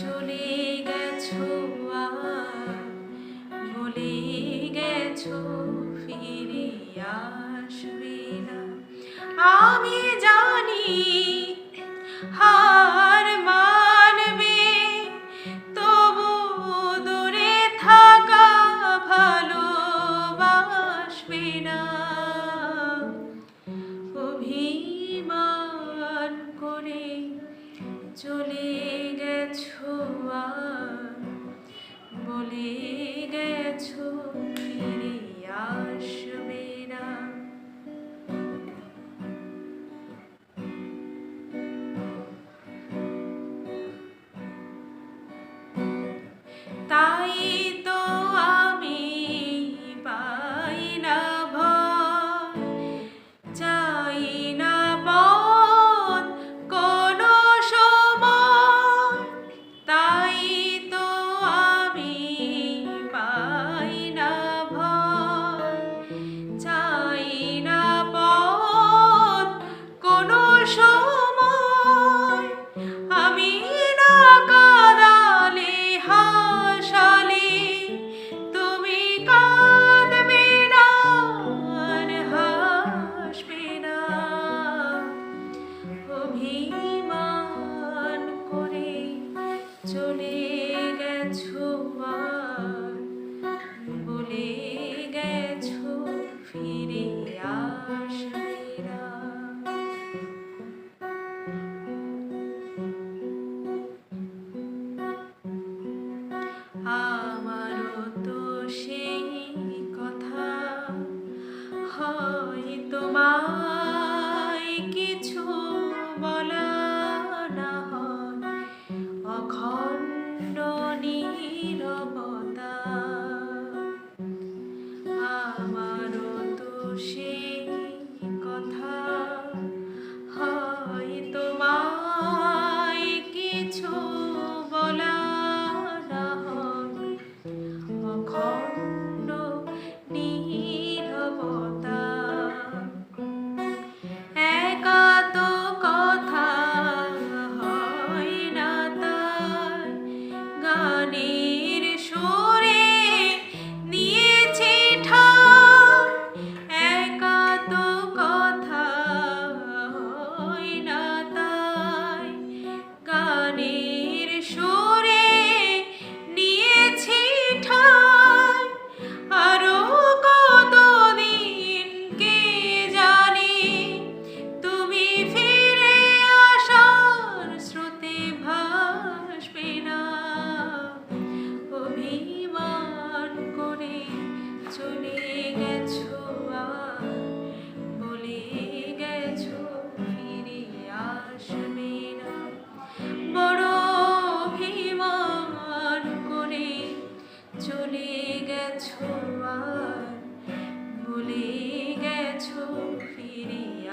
চলে গেছো বলে গেছো, ফিরে আসবে না। আমি জানি হার মানবে, তবু দূরে থাকা ভালো ভালোবাসবে না। অভিমান করে চলে 우리 대초 who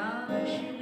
Yeah, she